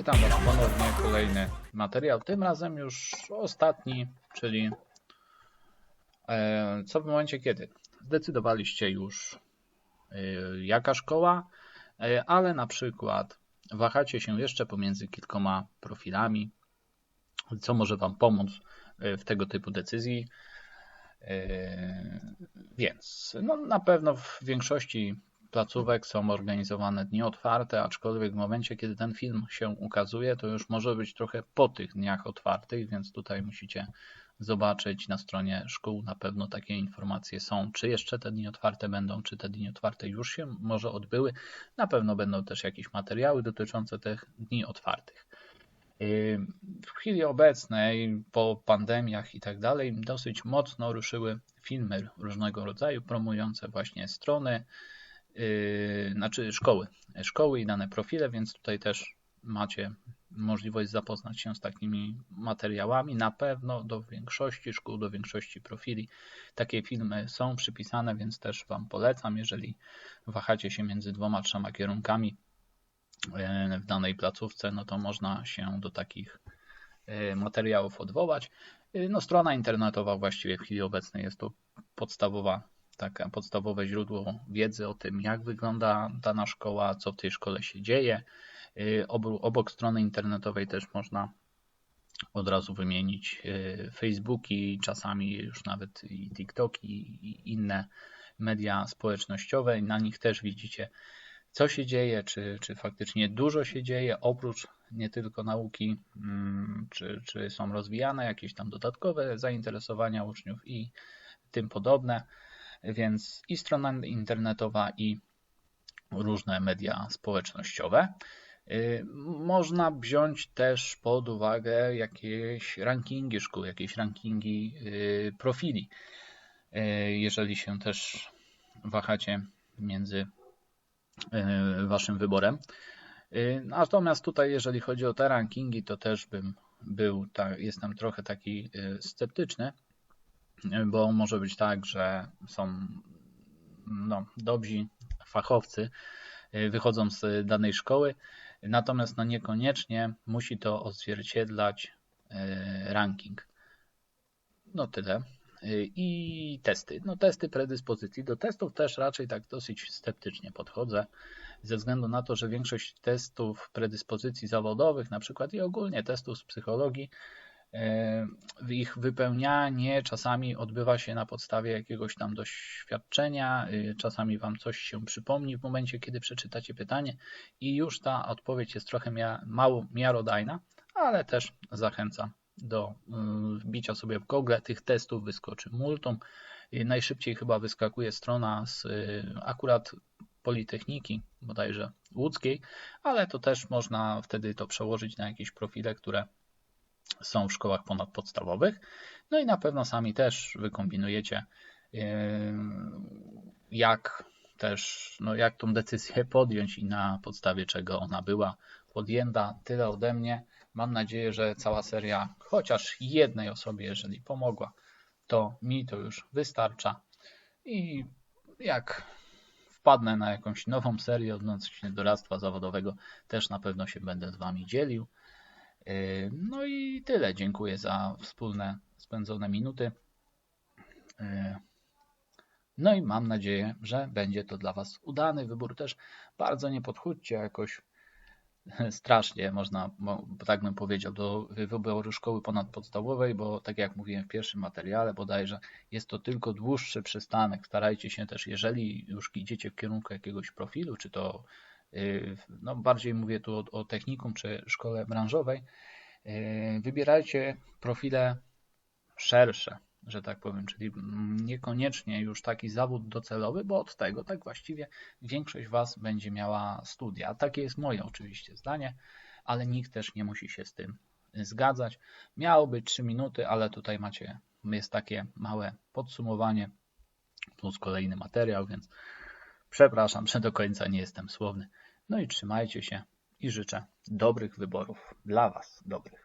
Witam Was ponownie, kolejny materiał, tym razem już ostatni, czyli e, co w momencie kiedy zdecydowaliście już e, jaka szkoła, e, ale na przykład wahacie się jeszcze pomiędzy kilkoma profilami, co może Wam pomóc w tego typu decyzji. Więc no, na pewno w większości placówek są organizowane dni otwarte, aczkolwiek w momencie, kiedy ten film się ukazuje, to już może być trochę po tych dniach otwartych, więc tutaj musicie zobaczyć na stronie szkół. Na pewno takie informacje są, czy jeszcze te dni otwarte będą, czy te dni otwarte już się może odbyły. Na pewno będą też jakieś materiały dotyczące tych dni otwartych. W chwili obecnej, po pandemiach i tak dalej, dosyć mocno ruszyły filmy różnego rodzaju, promujące właśnie strony, yy, znaczy szkoły, szkoły i dane profile, więc tutaj też macie możliwość zapoznać się z takimi materiałami. Na pewno do większości szkół, do większości profili takie filmy są przypisane, więc też Wam polecam, jeżeli wahacie się między dwoma, trzema kierunkami e, w danej placówce, no to można się do takich e, materiałów odwołać. No, strona internetowa właściwie w chwili obecnej jest to podstawowa, taka podstawowe źródło wiedzy o tym, jak wygląda dana szkoła, co w tej szkole się dzieje. Y, Obok strony internetowej też można od razu wymienić y, Facebooki, czasami już nawet i TikToki i inne media społecznościowe. I na nich też widzicie, co się dzieje, czy, czy faktycznie dużo się dzieje, oprócz nie tylko nauki, mm, czy, czy są rozwijane jakieś tam dodatkowe zainteresowania uczniów i tym podobne. Więc i strona internetowa, i różne media społecznościowe. Y, Można wziąć też pod uwagę jakieś rankingi szkół, jakieś rankingi y, profili. Y, Jeżeli się też wahacie między waszym wyborem. Natomiast tutaj, jeżeli chodzi o te rankingi, to też bym był, jestem trochę taki sceptyczny, bo może być tak, że są no, dobrzy fachowcy, y, wychodzą z danej szkoły, natomiast no niekoniecznie musi to odzwierciedlać y, ranking. No tyle. Y, I testy. No testy predyspozycji. Do testów też raczej tak dosyć sceptycznie podchodzę, ze względu na to, że większość testów predyspozycji zawodowych, na przykład i ogólnie testów z psychologii, ich wypełnianie czasami odbywa się na podstawie jakiegoś tam doświadczenia, y, czasami Wam coś się przypomni w momencie, kiedy przeczytacie pytanie i już ta odpowiedź jest trochę mało miarodajna, ale też zachęcam do y, wbicia sobie w Google tych testów, wyskoczy multum. Y, Najszybciej chyba wyskakuje strona z akurat Politechniki, bodajże łódzkiej, ale to też można wtedy to przełożyć na jakieś profile, które są w szkołach ponadpodstawowych. No i na pewno sami też wykombinujecie, yy, jak też, no jak tą decyzję podjąć i na podstawie czego ona była podjęta. Tyle ode mnie. Mam nadzieję, że cała seria chociaż jednej osobie, jeżeli pomogła, to mi to już wystarcza. I jak wpadnę na jakąś nową serię odnośnie doradztwa zawodowego, też na pewno się będę z Wami dzielił. Yy, No i tyle. Dziękuję za wspólne spędzone minuty. Yy, No i mam nadzieję, że będzie to dla Was udany wybór. Też bardzo nie podchódźcie jakoś strasznie, można, mo- tak bym powiedział, do wyboru szkoły ponadpodstawowej, bo tak jak mówiłem w pierwszym materiale bodajże, jest to tylko dłuższy przystanek. Starajcie się też, jeżeli już idziecie w kierunku jakiegoś profilu, czy to no bardziej mówię tu o, o technikum czy szkole branżowej, yy, wybierajcie profile szersze, że tak powiem, czyli niekoniecznie już taki zawód docelowy, bo od tego tak właściwie większość Was będzie miała studia. Takie jest moje oczywiście zdanie, ale nikt też nie musi się z tym zgadzać. Miało być 3 minuty, ale tutaj macie, jest takie małe podsumowanie plus kolejny materiał, więc przepraszam, że do końca nie jestem słowny. No i trzymajcie się i życzę dobrych wyborów dla Was. Dobrych.